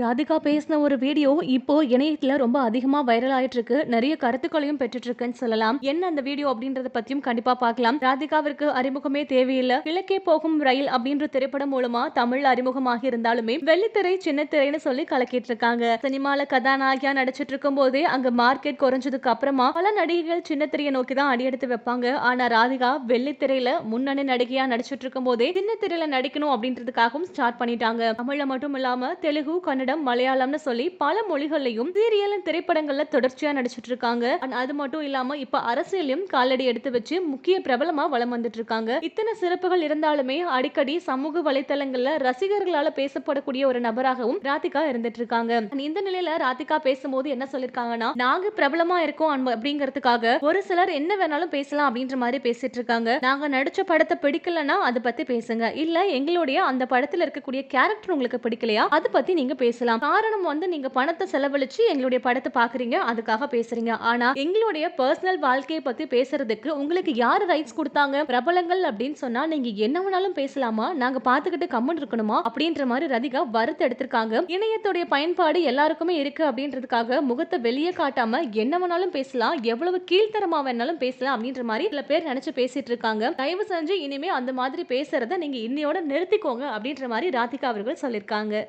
ராதிகா பேசின ஒரு வீடியோ இப்போ இணையத்துல ரொம்ப அதிகமா வைரல் ஆயிட்டு இருக்கு நிறைய கருத்துக்களையும் பெற்றுட்டு இருக்குன்னு சொல்லலாம். என்ன அந்த வீடியோ அப்படின்றத பத்தியும் கண்டிப்பா பார்க்கலாம். ராதிகாவிற்கு அறிமுகமே தேவையில்லை. கிழக்கே போகும் ரயில் அப்படின்ற திரைப்படம் மூலமா தமிழ் அறிமுகமாக இருந்தாலுமே வெள்ளித்திரை சின்ன திரைன்னு சொல்லி கலக்கிட்டு இருக்காங்க சினிமால கதாநாயகியா நடிச்சிட்டு இருக்கும் போதே அங்க மார்க்கெட் குறைஞ்சதுக்கு அப்புறமா பல நடிகைகள் சின்ன திரையை நோக்கி தான் அடியெடுத்து வைப்பாங்க. ஆனா ராதிகா வெள்ளித்திரையில முன்னணி நடிகையா நடிச்சிட்டு இருக்கும் போதே சின்ன திரையில நடிக்கணும் அப்படின்றதுக்காகவும் ஸ்டார்ட் பண்ணிட்டாங்க. தமிழ்ல மட்டும் இல்லாம தெலுங்கு கன்னட கன்னடம் மலையாளம்னு சொல்லி பல மொழிகள்லயும் சீரியல் திரைப்படங்கள்ல தொடர்ச்சியா நடிச்சிட்டு இருக்காங்க. அது மட்டும் இல்லாம இப்ப அரசியலையும் காலடி எடுத்து வச்சு முக்கிய பிரபலமா வளம் வந்துட்டு இருக்காங்க. இத்தனை சிறப்புகள் இருந்தாலுமே அடிக்கடி சமூக வலைத்தளங்கள்ல ரசிகர்களால பேசப்படக்கூடிய ஒரு நபராகவும் ராதிகா இருந்துட்டு இருக்காங்க. இந்த நிலையில ராதிகா பேசும்போது என்ன சொல்லிருக்காங்கன்னா நாங்க பிரபலமா இருக்கோம் அப்படிங்கறதுக்காக ஒரு சிலர் என்ன வேணாலும் பேசலாம் அப்படின்ற மாதிரி பேசிட்டு இருக்காங்க. நாங்க நடிச்ச படத்தை பிடிக்கலன்னா அதை பத்தி பேசுங்க. இல்ல எங்களுடைய அந்த படத்துல இருக்கக்கூடிய கேரக்டர் உங்களுக்கு பிடிக்கலையா? அதை பத்தி நீங்க பேசலாம். காரணம் வந்து நீங்க பணத்தை செலவழிச்சு எங்களுடைய படத்தை பாக்குறீங்க அதுக்காக பேசுறீங்க. ஆனா எங்களுடைய பர்சனல் வாழ்க்கையை பத்தி பேசுறதுக்கு உங்களுக்கு யார் ரைட்ஸ் கொடுத்தாங்க? பிரபலங்கள் அப்படின்னு சொன்னா நீங்க என்ன வேணாலும் பேசலாமா? நாங்க பாத்துக்கிட்டு கம்மன் இருக்கணுமா? அப்படின்ற மாதிரி ரதிகா வருத்த எடுத்திருக்காங்க. இணையத்துடைய பயன்பாடு எல்லாருக்குமே இருக்கு அப்படின்றதுக்காக முகத்தை வெளியே காட்டாம என்ன வேணாலும் பேசலாம் எவ்வளவு கீழ்த்தரமா வேணாலும் பேசலாம் அப்படின்ற மாதிரி சில பேர் நினைச்சு பேசிட்டு இருக்காங்க. தயவு செஞ்சு இனிமே அந்த மாதிரி பேசுறத நீங்க இன்னையோட நிறுத்திக்கோங்க அப்படின்ற மாதிரி ராதிகா அவர்கள் சொல்லியிருக்காங்க.